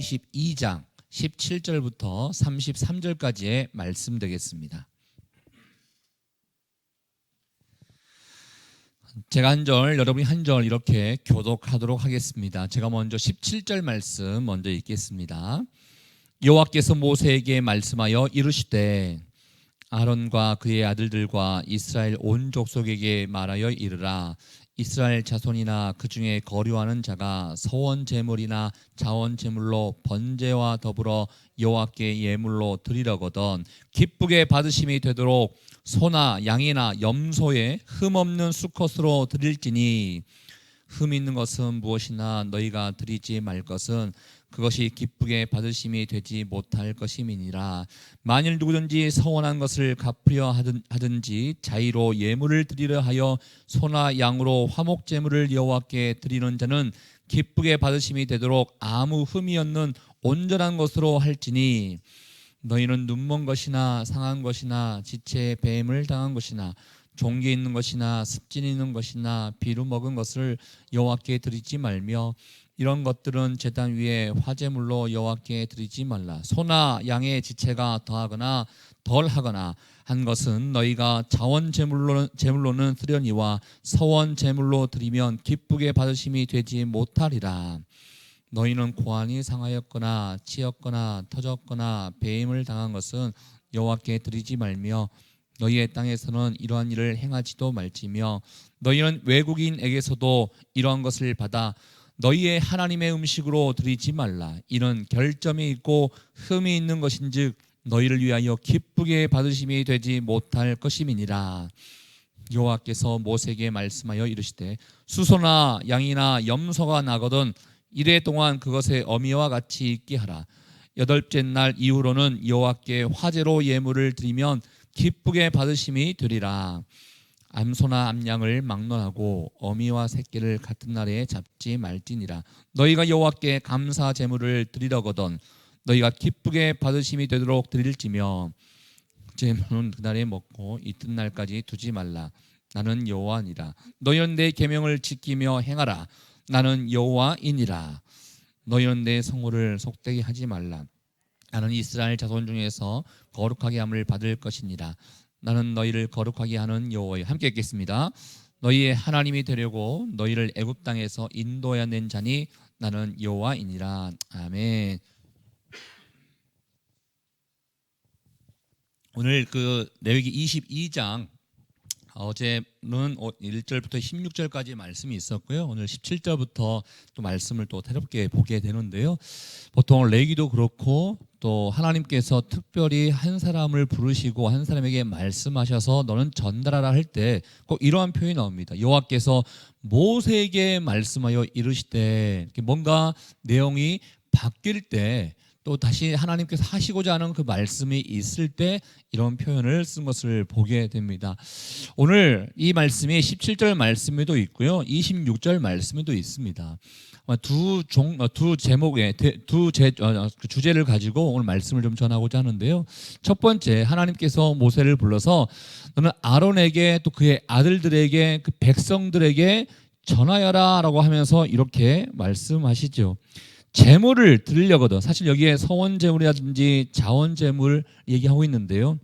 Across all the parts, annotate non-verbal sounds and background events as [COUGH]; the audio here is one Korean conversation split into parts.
22장 17절부터 33절까지의 말씀 되겠습니다. 제가 한 절, 여러분이 한 절 이렇게 교독하도록 하겠습니다. 제가 먼저 17절 말씀 먼저 읽겠습니다. 여호와께서 모세에게 말씀하여 이르시되 아론과 그의 아들들과 이스라엘 온 족속에게 말하여 이르라. 이스라엘 자손이나 그 중에 거류하는 자가 서원 제물이나 자원 제물로 번제와 더불어 여호와께 예물로 드리려거든 기쁘게 받으심이 되도록 소나 양이나 염소에 흠 없는 수컷으로 드릴지니 흠 있는 것은 무엇이나 너희가 드리지 말 것은 그것이 기쁘게 받으심이 되지 못할 것임이니라. 만일 누구든지 서원한 것을 갚으려 하든, 하든지 자의로 예물을 드리려 하여 소나 양으로 화목 제물을 여호와께 드리는 자는 기쁘게 받으심이 되도록 아무 흠이 없는 온전한 것으로 할지니 너희는 눈먼 것이나 상한 것이나 지체에 배임을 당한 것이나 종기 있는 것이나 습진 있는 것이나 비루 먹은 것을 여호와께 드리지 말며 이런 것들은 제단 위에 화제물로 여호와께 드리지 말라. 소나 양의 지체가 더하거나 덜하거나 한 것은 너희가 자원 제물로 제물로는 드려니와 서원 제물로 드리면 기쁘게 받으심이 되지 못하리라. 너희는 고안이 상하였거나 치였거나 터졌거나 배임을 당한 것은 여호와께 드리지 말며 너희의 땅에서는 이러한 일을 행하지도 말지며 너희는 외국인에게서도 이러한 것을 받아 너희의 하나님의 음식으로 드리지 말라. 이는 결점이 있고 흠이 있는 것인즉 너희를 위하여 기쁘게 받으심이 되지 못할 것임이니라. 여호와께서 모세에게 말씀하여 이르시되 수소나 양이나 염소가 나거든 이래 동안 그것의 어미와 같이 있게 하라. 여덟째 날 이후로는 여호와께 화제로 예물을 드리면 기쁘게 받으심이 되리라 암소나 암양을 막론하고 어미와 새끼를 같은 날에 잡지 말지니라. 너희가 여호와께 감사 제물을 드리려거든 너희가 기쁘게 받으심이 되도록 드릴지며 제물은 그날에 먹고 이튿날까지 두지 말라. 나는 여호와니라. 너희는 내 계명을 지키며 행하라. 나는 여호와이니라. 너희는 내 성호를 속되게 하지 말라. 나는 이스라엘 자손 중에서 거룩하게 함을 받을 것이니라 나는 너희를 거룩하게 하는 여호와여 함께 읽겠습니다. 너희의 하나님이 되려고 너희를 애굽 땅에서 인도해 낸 자니 나는 여호와이니라. 아멘. 오늘 그 레위기 22장 어제는 1절부터 16절까지 말씀이 있었고요. 오늘 17절부터 또 말씀을 또 새롭게 보게 되는데요. 보통 레기도 그렇고 또 하나님께서 특별히 한 사람을 부르시고 한 사람에게 말씀하셔서 너는 전달하라 할 때 꼭 이러한 표현이 나옵니다. 여호와께서 모세에게 말씀하여 이르시되 뭔가 내용이 바뀔 때 또 다시 하나님께서 하시고자 하는 그 말씀이 있을 때 이런 표현을 쓴 것을 보게 됩니다. 오늘 이 말씀이 17절 말씀에도 있고요. 26절 말씀에도 있습니다. 두 종, 두 제목의 두 제, 그 주제를 가지고 오늘 말씀을 좀 전하고자 하는데요. 첫 번째, 하나님께서 모세를 불러서 너는 아론에게 또 그의 아들들에게 그 백성들에게 전하여라 라고 하면서 이렇게 말씀하시죠. 재물을 드리려거든. 사실 여기에 서원 재물이라든지 자원 재물 얘기하고 있는데요.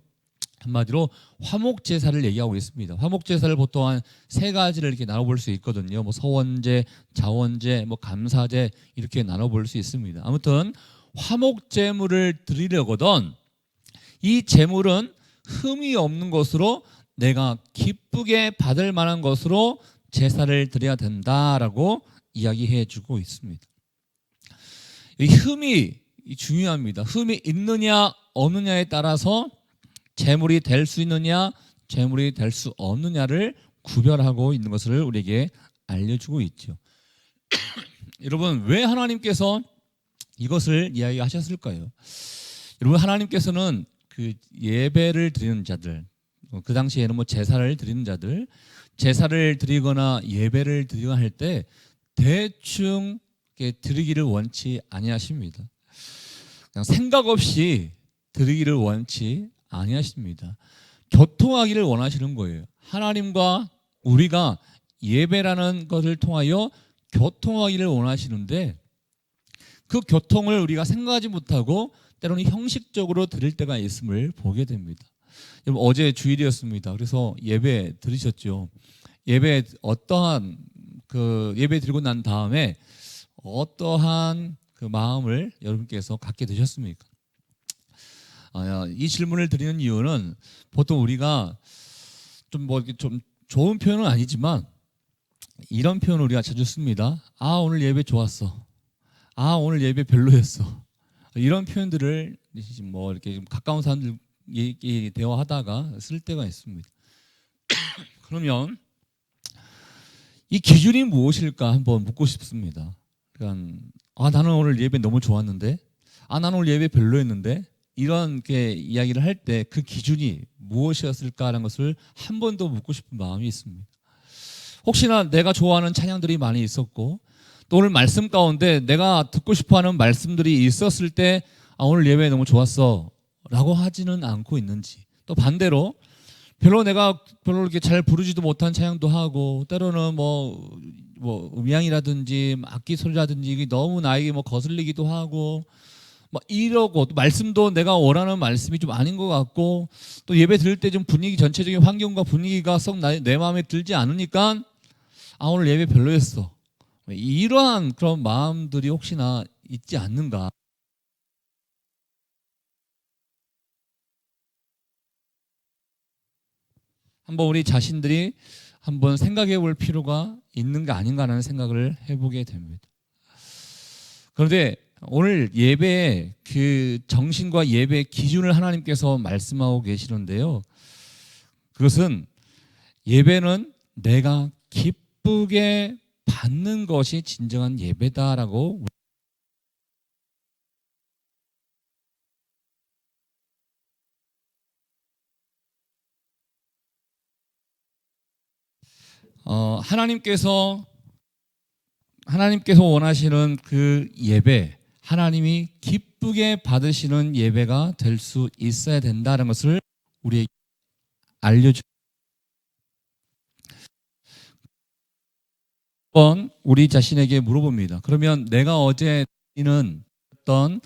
한마디로 화목 제사를 얘기하고 있습니다. 화목 제사를 보통 한 세 가지를 이렇게 나눠볼 수 있거든요. 뭐 서원제, 자원제, 뭐 감사제 이렇게 나눠볼 수 있습니다. 아무튼 화목 제물을 드리려거든 이 제물은 흠이 없는 것으로 내가 기쁘게 받을 만한 것으로 제사를 드려야 된다라고 이야기해 주고 있습니다. 이 흠이 중요합니다. 흠이 있느냐 없느냐에 따라서 재물이 될 수 있느냐 재물이 될 수 없느냐를 구별하고 있는 것을 우리에게 알려주고 있죠. [COUGHS] 여러분 왜 하나님께서 이것을 이야기하셨을까요? 여러분 하나님께서는 그 예배를 드리는 자들 그 당시에는 뭐 제사를 드리는 자들 제사를 드리거나 예배를 드리거나 할 때 대충 드리기를 원치 아니하십니다. 그냥 생각 없이 드리기를 원치 아니하십니다. 교통하기를 원하시는 거예요. 하나님과 우리가 예배라는 것을 통하여 교통하기를 원하시는데 그 교통을 우리가 생각하지 못하고 때로는 형식적으로 드릴 때가 있음을 보게 됩니다. 여러분 어제 주일이었습니다. 그래서 예배 들으셨죠? 예배 어떠한 그 예배 드리고 난 다음에 어떠한 그 마음을 여러분께서 갖게 되셨습니까? 아, 이 질문을 드리는 이유는 보통 우리가 좀뭐 이렇게 좀 좋은 표현은 아니지만 이런 표현을 우리가 자주 씁니다. 아 오늘 예배 좋았어. 아 오늘 예배 별로였어. 이런 표현들을 뭐 이렇게 좀 가까운 사람들 얘기 대화하다가 쓸 때가 있습니다. [COUGHS] 그러면 이 기준이 무엇일까 한번 묻고 싶습니다. 그러니까 아 나는 오늘 예배 너무 좋았는데, 아 나는 오늘 예배 별로였는데 이런 게 이야기를 할 때 그 기준이 무엇이었을까라는 것을 한 번 더 묻고 싶은 마음이 있습니다. 혹시나 내가 좋아하는 찬양들이 많이 있었고 또 오늘 말씀 가운데 내가 듣고 싶어하는 말씀들이 있었을 때 아, 오늘 예배 너무 좋았어 라고 하지는 않고 있는지 또 반대로 별로 내가 별로 이렇게 잘 부르지도 못한 찬양도 하고 때로는 뭐, 뭐 음향이라든지 악기 소리라든지 이게 너무 나에게 뭐 거슬리기도 하고 뭐 이러고 또 말씀도 내가 원하는 말씀이 좀 아닌 것 같고 또 예배 드릴 때좀 분위기 전체적인 환경과 분위기가 썩 내 마음에 들지 않으니까 아 오늘 예배 별로였어. 이러한 그런 마음들이 혹시나 있지 않는가. 한번 우리 자신들이 한번 생각해 볼 필요가 있는 게 아닌가라는 생각을 해보게 됩니다. 그런데 오늘 예배의 그 정신과 예배의 기준을 하나님께서 말씀하고 계시는데요. 그것은 예배는 내가 기쁘게 받는 것이 진정한 예배다라고 어, 하나님께서 하나님께서 원하시는 그 예배, 하나님이 기쁘게 받으시는 예배가 될 수 있어야 된다는 것을 우리에게 알려주. 번 우리 자신에게 물어봅니다. 그러면 내가 어제는 어떤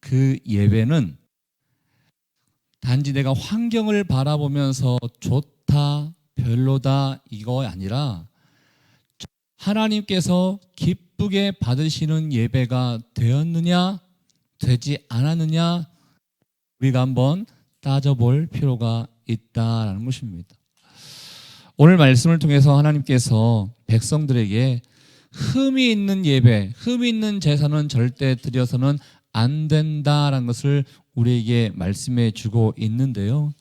그 예배는 단지 내가 환경을 바라보면서 좋다, 별로다 이거 아니라 하나님께서 기쁘게 받으시는 예배가 되었느냐 되지 않았느냐 우리가 한번 따져볼 필요가 있다라는 것입니다. 오늘 말씀을 통해서 하나님께서 백성들에게 흠이 있는 예배, 흠이 있는 제사는 절대 드려서는 안 된다라는 것을 우리에게 말씀해 주고 있는데요.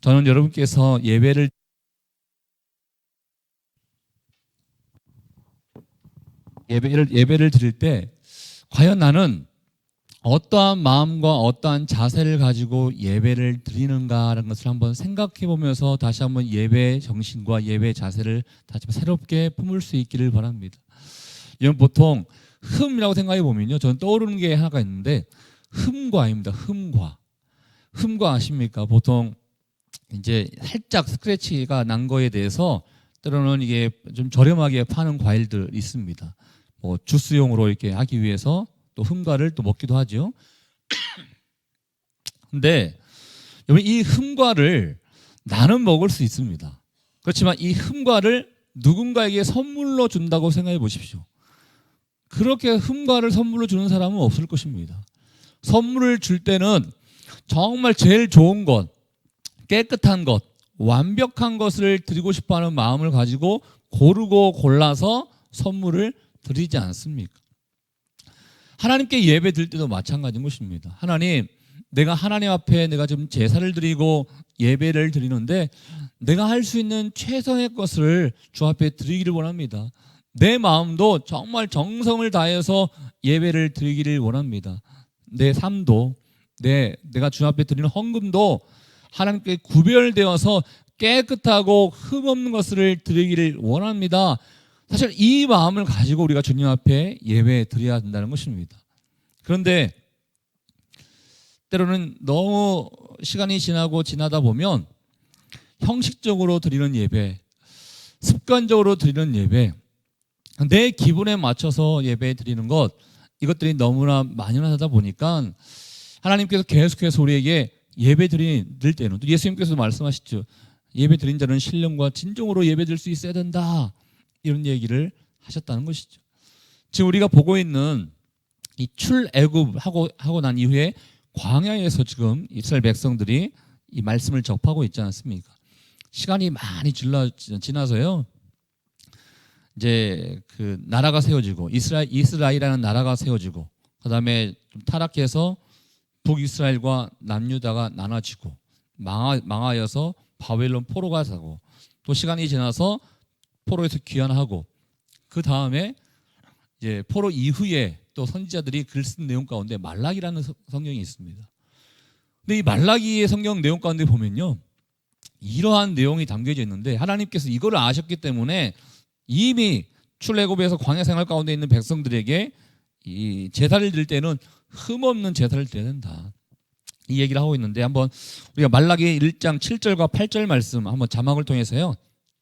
저는 여러분께서 예배를 예배를 예배를 드릴 때 과연 나는 어떠한 마음과 어떠한 자세를 가지고 예배를 드리는가라는 것을 한번 생각해 보면서 다시 한번 예배 정신과 예배 자세를 다시 새롭게 품을 수 있기를 바랍니다. 이건 보통 흠이라고 생각해 보면요. 저는 떠오르는 게 하나가 있는데 흠과입니다. 흠과. 흠과 아십니까? 보통 이제 살짝 스크래치가 난 거에 대해서 때로는 이게 좀 저렴하게 파는 과일들 있습니다. 뭐 주스용으로 이렇게 하기 위해서 또 흠과를 또 먹기도 하죠. [COUGHS] 근데 여러분 이 흠과를 나는 먹을 수 있습니다. 그렇지만 이 흠과를 누군가에게 선물로 준다고 생각해 보십시오. 그렇게 흠과를 선물로 주는 사람은 없을 것입니다. 선물을 줄 때는 정말 제일 좋은 것, 깨끗한 것, 완벽한 것을 드리고 싶어 하는 마음을 가지고 고르고 골라서 선물을 드리지 않습니까? 하나님께 예배 드릴 때도 마찬가지인 것입니다. 하나님, 내가 하나님 앞에 내가 좀 제사를 드리고 예배를 드리는데 내가 할 수 있는 최선의 것을 주 앞에 드리기를 원합니다. 내 마음도 정말 정성을 다해서 예배를 드리기를 원합니다. 내 삶도 내 내가 주 앞에 드리는 헌금도 하나님께 구별되어서 깨끗하고 흠 없는 것을 드리기를 원합니다. 사실 이 마음을 가지고 우리가 주님 앞에 예배 드려야 된다는 것입니다. 그런데 때로는 너무 시간이 지나고 지나다 보면 형식적으로 드리는 예배, 습관적으로 드리는 예배, 내 기분에 맞춰서 예배 드리는 것, 이것들이 너무나 만연하다 보니까 하나님께서 계속해서 우리에게 예배 드릴 때는 또 예수님께서도 말씀하시죠. 예배 드린 자는 신령과 진정으로 예배 드릴 수 있어야 된다. 이런 얘기를 하셨다는 것이죠. 지금 우리가 보고 있는 이 출애굽 하고 난 이후에 광야에서 지금 이스라엘 백성들이 이 말씀을 접하고 있지 않습니까? 시간이 많이 질러 지나서요. 이제 그 나라가 세워지고 이스라엘 이스라엘이라는 나라가 세워지고 그다음에 좀 타락해서 북이스라엘과 남유다가 나눠지고 망하, 망하여서 바벨론 포로가 사고 또 시간이 지나서 포로에서 귀환하고 그 다음에 이제 포로 이후에 또 선지자들이 글 쓴 내용 가운데 말라기라는 서- 성경이 있습니다. 근데 이 말라기의 성경 내용 가운데 보면요. 이러한 내용이 담겨져 있는데 하나님께서 이거를 아셨기 때문에 이미 출애굽에서 광야 생활 가운데 있는 백성들에게 이 제사를 드릴 때는 흠 없는 제사를 드려야 된다. 이 얘기를 하고 있는데 한번 우리가 말라기 1장 7절과 8절 말씀 한번 자막을 통해서요.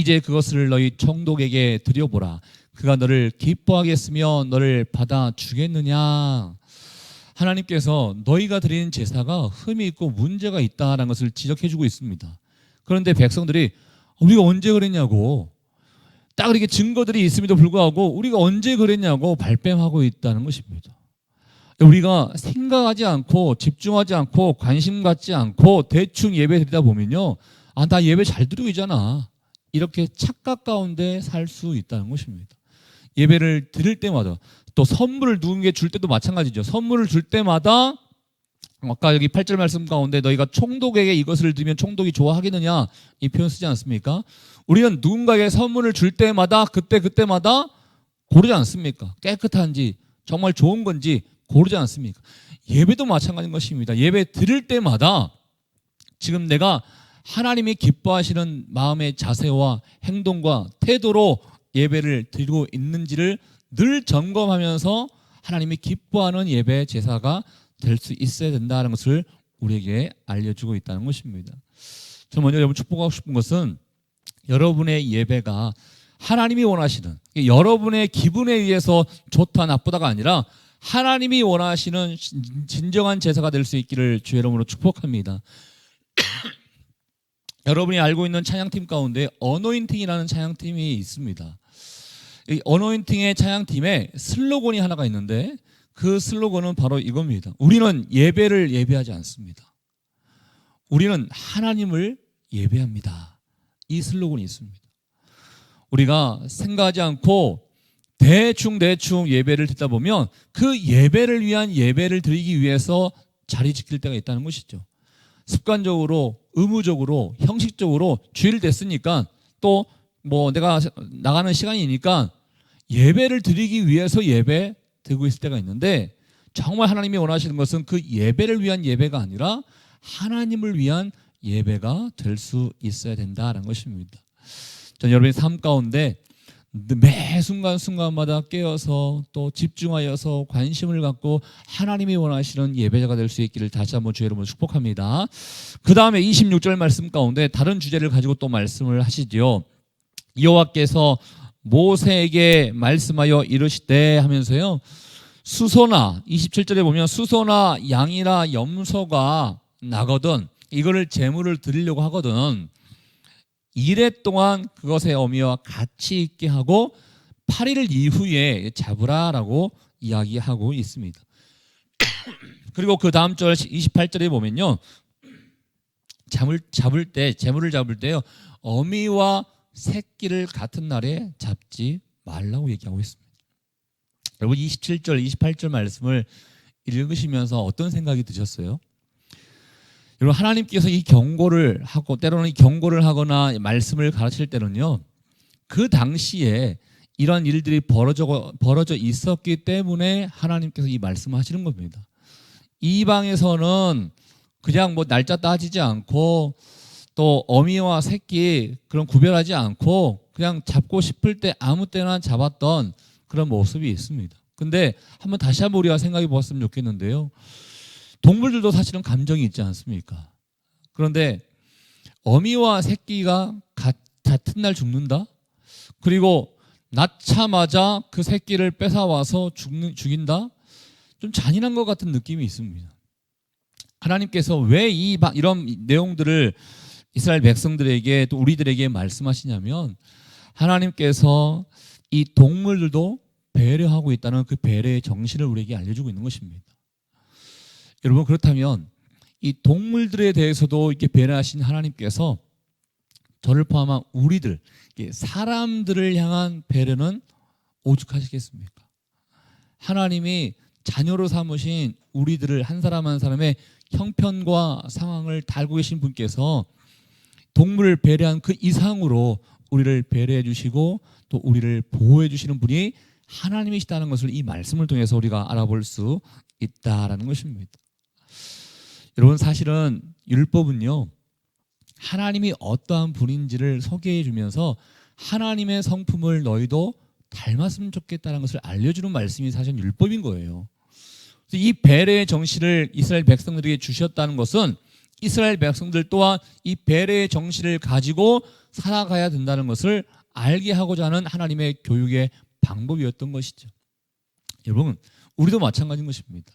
이제 그것을 너희 총독에게 드려보라. 그가 너를 기뻐하겠으며 너를 받아 주겠느냐. 하나님께서 너희가 드리는 제사가 흠이 있고 문제가 있다라는 것을 지적해 주고 있습니다. 그런데 백성들이 우리가 언제 그랬냐고 딱 이렇게 증거들이 있음에도 불구하고 우리가 언제 그랬냐고 발뺌하고 있다는 것입니다. 우리가 생각하지 않고 집중하지 않고 관심 갖지 않고 대충 예배 드리다 보면요. 아, 나 예배 잘 드리고 있잖아. 이렇게 착각 가운데 살 수 있다는 것입니다. 예배를 드릴 때마다 또 선물을 누군가에 줄 때도 마찬가지죠. 선물을 줄 때마다 아까 여기 8절 말씀 가운데 너희가 총독에게 이것을 드리면 총독이 좋아하겠느냐 이 표현 쓰지 않습니까? 우리는 누군가에게 선물을 줄 때마다 그때 그때마다 고르지 않습니까? 깨끗한지 정말 좋은 건지 고르지 않습니까? 예배도 마찬가지인 것입니다. 예배 드릴 때마다 지금 내가 하나님이 기뻐하시는 마음의 자세와 행동과 태도로 예배를 드리고 있는지를 늘 점검하면서 하나님이 기뻐하는 예배 제사가 될 수 있어야 된다는 것을 우리에게 알려주고 있다는 것입니다. 저 먼저 여러분 축복하고 싶은 것은 여러분의 예배가 하나님이 원하시는 여러분의 기분에 의해서 좋다 나쁘다가 아니라 하나님이 원하시는 진- 진정한 제사가 될 수 있기를 주 여러분으로 축복합니다. 여러분이 알고 있는 찬양팀 가운데 어노인팅이라는 찬양팀이 있습니다. 이 어노인팅의 찬양팀에 슬로건이 하나가 있는데 그 슬로건은 바로 이겁니다. 우리는 예배를 예배하지 않습니다. 우리는 하나님을 예배합니다. 이 슬로건이 있습니다. 우리가 생각하지 않고 대충 대충 예배를 듣다 보면 그 예배를 위한 예배를 드리기 위해서 자리 지킬 때가 있다는 것이죠. 습관적으로 의무적으로 형식적으로 주일 됐으니까 또 뭐 내가 나가는 시간이니까 예배를 드리기 위해서 예배 드리고 있을 때가 있는데 정말 하나님이 원하시는 것은 그 예배를 위한 예배가 아니라 하나님을 위한 예배가 될 수 있어야 된다는 것입니다. 전 여러분의 삶 가운데 매 순간 순간마다 깨어서 또 집중하여서 관심을 갖고 하나님이 원하시는 예배자가 될 수 있기를 다시 한번 주의 이름으로 축복합니다. 그 다음에 26절 말씀 가운데 다른 주제를 가지고 또 말씀을 하시지요. 여호와께서 모세에게 말씀하여 이르시되 하면서요. 수소나 27절에 보면 수소나 양이나 염소가 나거든 이거를 제물을 드리려고 하거든 이래 동안 그것의 어미와 같이 있게 하고 8일 이후에 잡으라라고 이야기하고 있습니다. [COUGHS] 그리고 그 다음 절 28절에 보면요. 잠을 잡을 때 재물을 잡을 때요. 어미와 새끼를 같은 날에 잡지 말라고 얘기하고 있습니다. 여러분 27절, 28절 말씀을 읽으시면서 어떤 생각이 드셨어요? 여러분 하나님께서 이 경고를 하고 때로는 이 경고를 하거나 말씀을 가르칠 때는요. 그 당시에 이런 일들이 벌어져 벌어져 있었기 때문에 하나님께서 이 말씀하시는 겁니다. 이방에서는 그냥 뭐 날짜 따지지 않고 또 어미와 새끼 그런 구별하지 않고 그냥 잡고 싶을 때 아무 때나 잡았던 그런 모습이 있습니다. 근데 한번 다시 한번 우리가 생각해 보았으면 좋겠는데요. 동물들도 사실은 감정이 있지 않습니까? 그런데 어미와 새끼가 가- 같은 날 죽는다? 그리고 낳자마자 그 새끼를 뺏어와서 죽는, 죽인다? 좀 잔인한 것 같은 느낌이 있습니다. 하나님께서 왜 이 이런 내용들을 이스라엘 백성들에게 또 우리들에게 말씀하시냐면 하나님께서 이 동물들도 배려하고 있다는 그 배려의 정신을 우리에게 알려주고 있는 것입니다. 여러분 그렇다면 이 동물들에 대해서도 이렇게 배려하신 하나님께서 저를 포함한 우리들 사람들을 향한 배려는 오죽하시겠습니까? 하나님이 자녀로 삼으신 우리들을 한 사람 한 사람의 형편과 상황을 달고 계신 분께서 동물을 배려한 그 이상으로 우리를 배려해 주시고 또 우리를 보호해 주시는 분이 하나님이시다는 것을 이 말씀을 통해서 우리가 알아볼 수 있다라는 것입니다. 여러분 사실은 율법은요 하나님이 어떠한 분인지를 소개해 주면서 하나님의 성품을 너희도 닮았으면 좋겠다는 것을 알려주는 말씀이 사실 율법인 거예요. 이 배려의 정신을 이스라엘 백성들에게 주셨다는 것은 이스라엘 백성들 또한 이 배려의 정신을 가지고 살아가야 된다는 것을 알게 하고자 하는 하나님의 교육의 방법이었던 것이죠. 여러분, 우리도 마찬가지인 것입니다.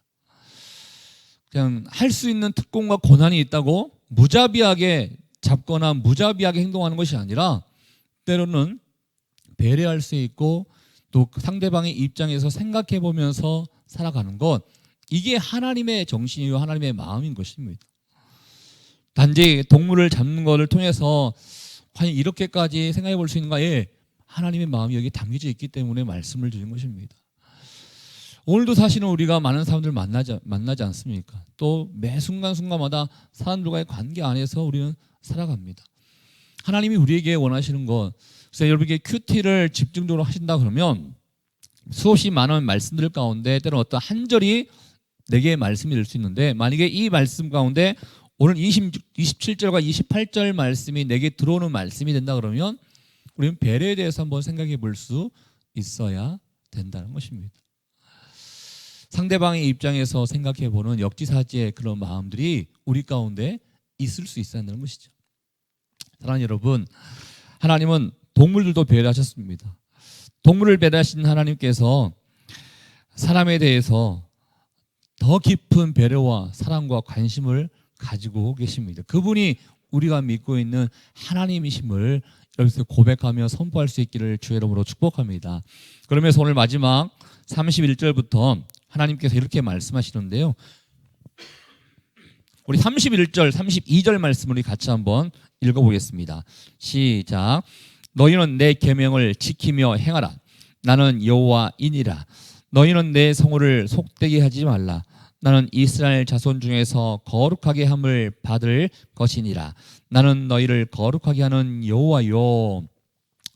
그냥 할 수 있는 특권과 권한이 있다고 무자비하게 잡거나 무자비하게 행동하는 것이 아니라 때로는 배려할 수 있고 또 상대방의 입장에서 생각해 보면서 살아가는 것 이게 하나님의 정신이요 하나님의 마음인 것입니다. 단지 동물을 잡는 것을 통해서 과연 이렇게까지 생각해 볼 수 있는가? 예. 하나님의 마음이 여기 담겨져 있기 때문에 말씀을 드린 것입니다. 오늘도 사실은 우리가 많은 사람들 만나지, 만나지 않습니까? 또 매 순간순간마다 사람들과의 관계 안에서 우리는 살아갑니다. 하나님이 우리에게 원하시는 것, 그래서 여러분에게 큐티를 집중적으로 하신다 그러면 수없이 많은 말씀들 가운데 때로 어떤 한 절이 내게 말씀이 될 수 있는데 만약에 이 말씀 가운데 오늘 20, 27절과 28절 말씀이 내게 들어오는 말씀이 된다 그러면 우리는 배려에 대해서 한번 생각해 볼 수 있어야 된다는 것입니다. 상대방의 입장에서 생각해 보는 역지사지의 그런 마음들이 우리 가운데 있을 수 있어야 한다는 것이죠. 사랑하는 여러분, 하나님은 동물들도 배려하셨습니다. 동물을 배려하신 하나님께서 사람에 대해서 더 깊은 배려와 사랑과 관심을 가지고 계십니다. 그분이 우리가 믿고 있는 하나님이심을 여기서 고백하며 선포할 수 있기를 이름으로 축복합니다. 그러면서 오늘 마지막 31절부터 하나님께서 이렇게 말씀하시는데요. 우리 31절, 32절 말씀을 같이 한번 읽어보겠습니다. 시작. 너희는 내 계명을 지키며 행하라. 나는 여호와이니라. 너희는 내 성호를 속되게 하지 말라. 나는 이스라엘 자손 중에서 거룩하게 함을 받을 것이니라. 나는 너희를 거룩하게 하는 여호와요.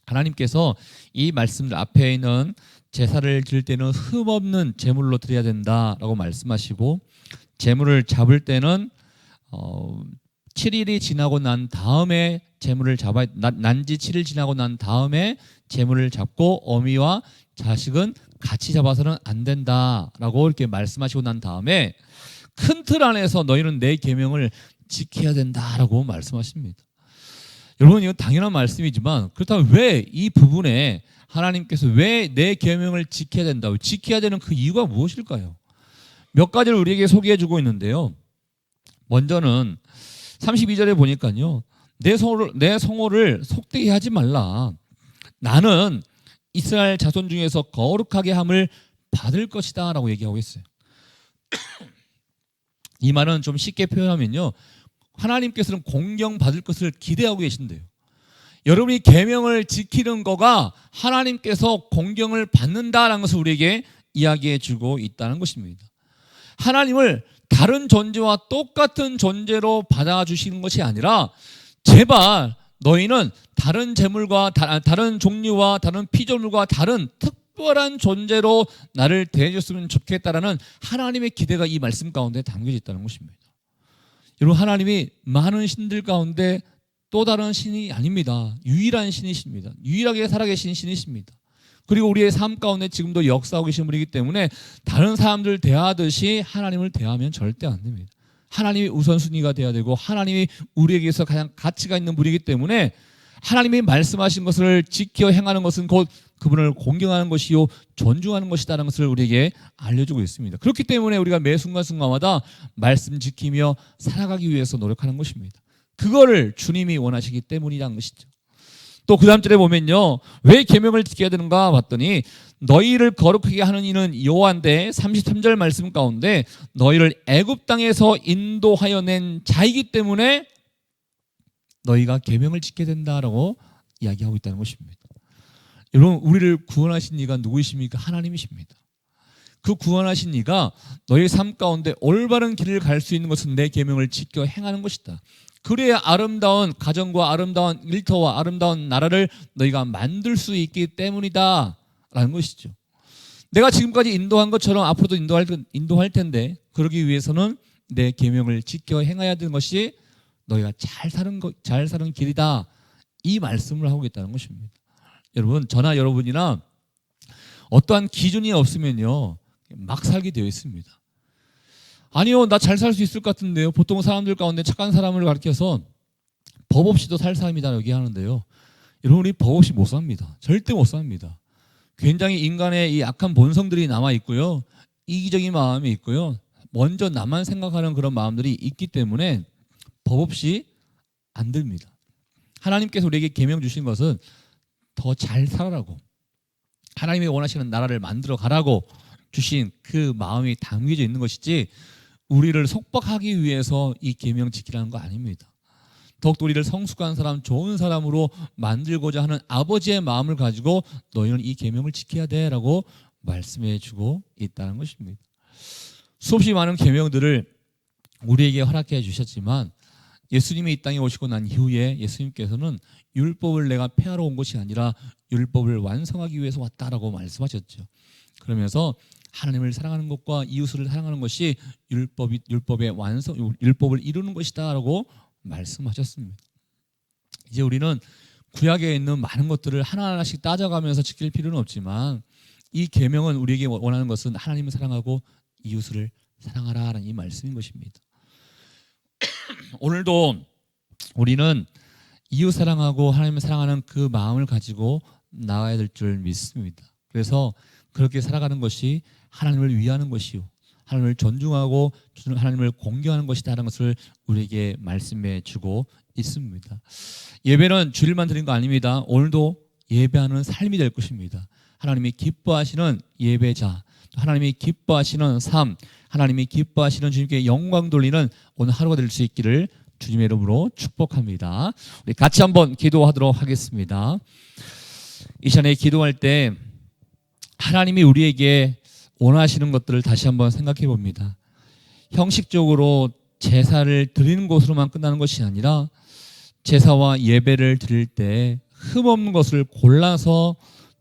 하나님께서 이 말씀들 앞에 있는 제사를 드릴 때는 흠 없는 제물로 드려야 된다라고 말씀하시고 제물을 잡을 때는 어, 7일이 지나고 난 다음에 제물을 잡아 난지 7일 지나고 난 다음에 제물을 잡고 어미와 자식은 같이 잡아서는 안 된다라고 이렇게 말씀하시고 난 다음에 큰 틀 안에서 너희는 내 계명을 지켜야 된다라고 말씀하십니다. 여러분 이건 당연한 말씀이지만 그렇다면 왜 이 부분에 하나님께서 왜 내 계명을 지켜야 된다, 지켜야 되는 그 이유가 무엇일까요? 몇 가지를 우리에게 소개해 주고 있는데요. 먼저는 32절에 보니까요. 내 성호를, 내 성호를 속되게 하지 말라. 나는 이스라엘 자손 중에서 거룩하게 함을 받을 것이다 라고 얘기하고 있어요. [CLEARS THROAT] 이 말은 좀 쉽게 표현하면요. 하나님께서는 공경받을 것을 기대하고 계신대요. 여러분이 계명을 지키는 거가 하나님께서 공경을 받는다라는 것을 우리에게 이야기해 주고 있다는 것입니다. 하나님을 다른 존재와 똑같은 존재로 받아주시는 것이 아니라 제발 너희는 다른 재물과 다, 다른 종류와 다른 피조물과 다른 특별한 존재로 나를 대해줬으면 좋겠다라는 하나님의 기대가 이 말씀 가운데 담겨져 있다는 것입니다. 여러분 하나님이 많은 신들 가운데 또 다른 신이 아닙니다. 유일한 신이십니다. 유일하게 살아계신 신이십니다. 그리고 우리의 삶 가운데 지금도 역사하고 계신 분이기 때문에 다른 사람들 대하듯이 하나님을 대하면 절대 안 됩니다. 하나님이 우선순위가 돼야 되고 하나님이 우리에게서 가장 가치가 있는 분이기 때문에 하나님이 말씀하신 것을 지켜 행하는 것은 곧 그분을 공경하는 것이요 존중하는 것이다라는 것을 우리에게 알려주고 있습니다. 그렇기 때문에 우리가 매 순간순간마다 말씀 지키며 살아가기 위해서 노력하는 것입니다. 그거를 주님이 원하시기 때문이라는 것이죠. 또 그 다음 절에 보면요. 왜 계명을 지켜야 되는가 봤더니 너희를 거룩하게 하는 이는 여호와인데 33절 말씀 가운데 너희를 애굽 땅에서 인도하여 낸 자이기 때문에 너희가 계명을 지켜야 된다라고 이야기하고 있다는 것입니다. 여러분 우리를 구원하신 이가 누구이십니까? 하나님이십니다. 그 구원하신 이가 너희 삶 가운데 올바른 길을 갈 수 있는 것은 내 계명을 지켜 행하는 것이다. 그래야 아름다운 가정과 아름다운 일터와 아름다운 나라를 너희가 만들 수 있기 때문이다. 라는 것이죠. 내가 지금까지 인도한 것처럼 앞으로도 인도할, 인도할 텐데 그러기 위해서는 내 계명을 지켜 행해야 되는 것이 너희가 잘 사는 것, 잘 사는 길이다. 이 말씀을 하고 있다는 것입니다. 여러분, 저나 여러분이나 어떠한 기준이 없으면요. 막 살게 되어 있습니다. 아니요, 나 잘 살 수 있을 것 같은데요. 보통 사람들 가운데 착한 사람을 가르쳐서 법 없이도 살 사람이다 얘기하는데요. 여러분 우리 법 없이 못 삽니다. 절대 못 삽니다. 굉장히 인간의 이 악한 본성들이 남아 있고요. 이기적인 마음이 있고요. 먼저 나만 생각하는 그런 마음들이 있기 때문에 법 없이 안 됩니다. 하나님께서 우리에게 계명 주신 것은 더 잘 살아라고 하나님이 원하시는 나라를 만들어 가라고 주신 그 마음이 담겨져 있는 것이지 우리를 속박하기 위해서 이 계명 지키라는 거 아닙니다. 더욱더 우리를 성숙한 사람, 좋은 사람으로 만들고자 하는 아버지의 마음을 가지고 너희는 이 계명을 지켜야 돼라고 말씀해 주고 있다는 것입니다. 수없이 많은 계명들을 우리에게 허락해 주셨지만 예수님이 이 땅에 오시고 난 이후에 예수님께서는 율법을 내가 폐하러 온 것이 아니라 율법을 완성하기 위해서 왔다라고 말씀하셨죠. 그러면서 하나님을 사랑하는 것과 이웃을 사랑하는 것이 율법이 율법의 완성 율법을 이루는 것이다라고 말씀하셨습니다. 이제 우리는 구약에 있는 많은 것들을 하나하나씩 따져가면서 지킬 필요는 없지만 이 계명은 우리에게 원하는 것은 하나님을 사랑하고 이웃을 사랑하라라는 이 말씀인 것입니다. [CLEARS THROAT] 오늘도 우리는 이웃 사랑하고 하나님을 사랑하는 그 마음을 가지고 나가야 될 줄 믿습니다. 그래서 그렇게 살아가는 것이 하나님을 위하는 것이요. 하나님을 존중하고 하나님을 공경하는 것이다라는 것을 우리에게 말씀해 주고 있습니다. 예배는 주일만 드린 거 아닙니다. 오늘도 예배하는 삶이 될 것입니다. 하나님이 기뻐하시는 예배자, 하나님이 기뻐하시는 삶, 하나님이 기뻐하시는 주님께 영광 돌리는 오늘 하루가 될 수 있기를 주님의 이름으로 축복합니다. 우리 같이 한번 기도하도록 하겠습니다. 이 시간에 기도할 때 하나님이 우리에게 원하시는 것들을 다시 한번 생각해 봅니다. 형식적으로 제사를 드리는 것으로만 끝나는 것이 아니라 제사와 예배를 드릴 때 흠없는 것을 골라서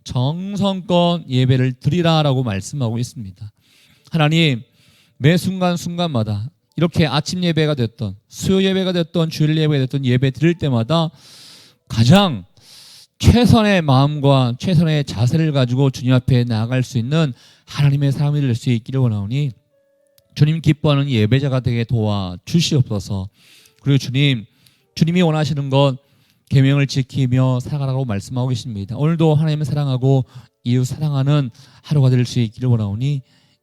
정성껏 예배를 드리라라고 말씀하고 있습니다. 하나님 매 순간순간마다 이렇게 아침 예배가 됐던 수요 예배가 됐던 주일 예배가 됐던 예배 드릴 때마다 가장 최선의 마음과 최선의 자세를 가지고 주님 앞에 나아갈 수 있는 하나님의 삶이 될 수 있기를 원하오니 주님 기뻐하는 예배자가 되게 도와 주시옵소서. 그리고 주님, 주님이 원하시는 것 계명을 지키며 살아가라고 말씀하고 계십니다. 오늘도 하나님을 사랑하고 이웃 사랑하는 하루가 될 수 있기를 원하오니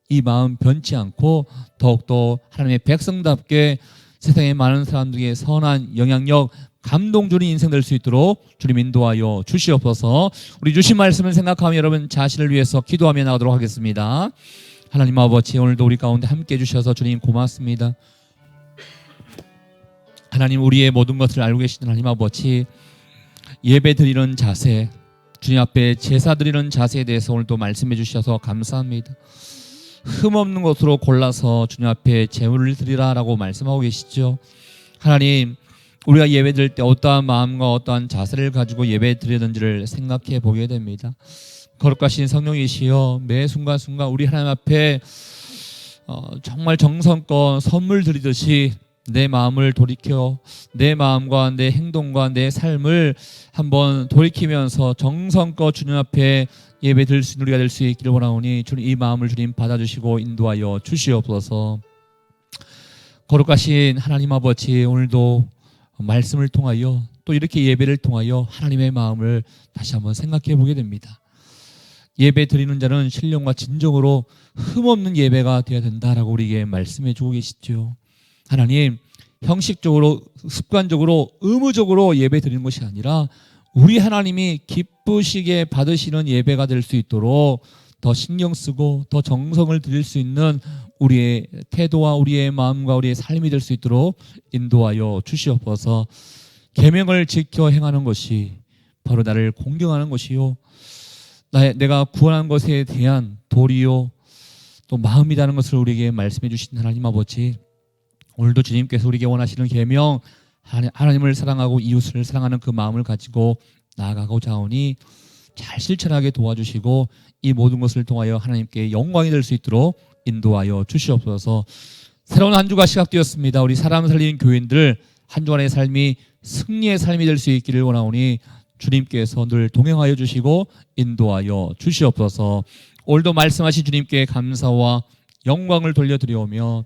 이 마음 변치 않고 더욱더 하나님의 백성답게 세상의 많은 사람들에게 선한 영향력 감동 주는 인생 될 수 있도록 주님 인도하여 주시옵소서. 우리 주신 말씀을 생각하며 여러분 자신을 위해서 기도하며 나가도록 하겠습니다. 하나님 아버지 오늘도 우리 가운데 함께 주셔서 주님 고맙습니다. 하나님 우리의 모든 것을 알고 계시는 하나님 아버지 예배 드리는 자세 주님 앞에 제사 드리는 자세에 대해서 오늘도 말씀해 주셔서 감사합니다. 흠 없는 것으로 골라서 주님 앞에 제물을 드리라라고 말씀하고 계시죠. 하나님 우리가 예배 드릴 때 어떠한 마음과 어떠한 자세를 가지고 예배 드리는지를 생각해 보게 됩니다. 거룩하신 성령이시여 매 순간순간 우리 하나님 앞에 어, 정말 정성껏 선물 드리듯이 내 마음을 돌이켜 내 마음과 내 행동과 내 삶을 한번 돌이키면서 정성껏 주님 앞에 예배 드릴 수 있는 우리가 될 수 있기를 원하오니 주님 이 마음을 주님 받아주시고 인도하여 주시옵소서 거룩하신 하나님 아버지 오늘도 말씀을 통하여 또 이렇게 예배를 통하여 하나님의 마음을 다시 한번 생각해 보게 됩니다. 예배 드리는 자는 신령과 진정으로 흠없는 예배가 되어야 된다라고 우리에게 말씀해 주고 계시죠. 하나님 형식적으로 습관적으로 의무적으로 예배 드리는 것이 아니라 우리 하나님이 기쁘시게 받으시는 예배가 될 수 있도록 더 신경 쓰고 더 정성을 드릴 수 있는 우리의 태도와 우리의 마음과 우리의 삶이 될 수 있도록 인도하여 주시옵소서. 계명을 지켜 행하는 것이 바로 나를 공경하는 것이요. 나 내가 구원한 것에 대한 도리요 또 마음이라는 것을 우리에게 말씀해 주신 하나님 아버지 오늘도 주님께서 우리에게 원하시는 계명 하나- 하나님을 사랑하고 이웃을 사랑하는 그 마음을 가지고 나아가고자 하오니 잘 실천하게 도와주시고 이 모든 것을 통하여 하나님께 영광이 될 수 있도록 인도하여 주시옵소서. 새로운 한 주가 시작되었습니다. 우리 사람 살리는 교인들 한 주간의 삶이 승리의 삶이 될 수 있기를 원하오니 주님께서 늘 동행하여 주시고 인도하여 주시옵소서. 오늘도 말씀하신 주님께 감사와 영광을 돌려드리오며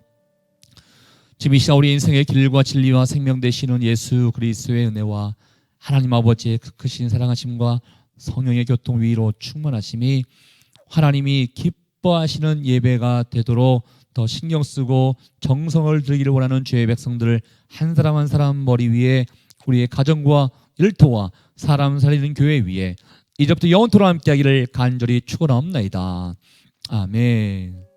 지금 이 시간 우리 인생의 길과 진리와 생명 되시는 예수 그리스도의 은혜와 하나님 아버지의 그 크신 사랑하심과 성령의 교통 위로 충만하심이 하나님이 기뻐하시는 예배가 되도록 더 신경 쓰고 정성을 들이기를 원하는 주의 백성들을 한 사람 한 사람 머리 위에 우리의 가정과 일터와 사람 살리는 교회 위에 이제부터 영원토록 함께하기를 간절히 축원하옵나이다. 아멘.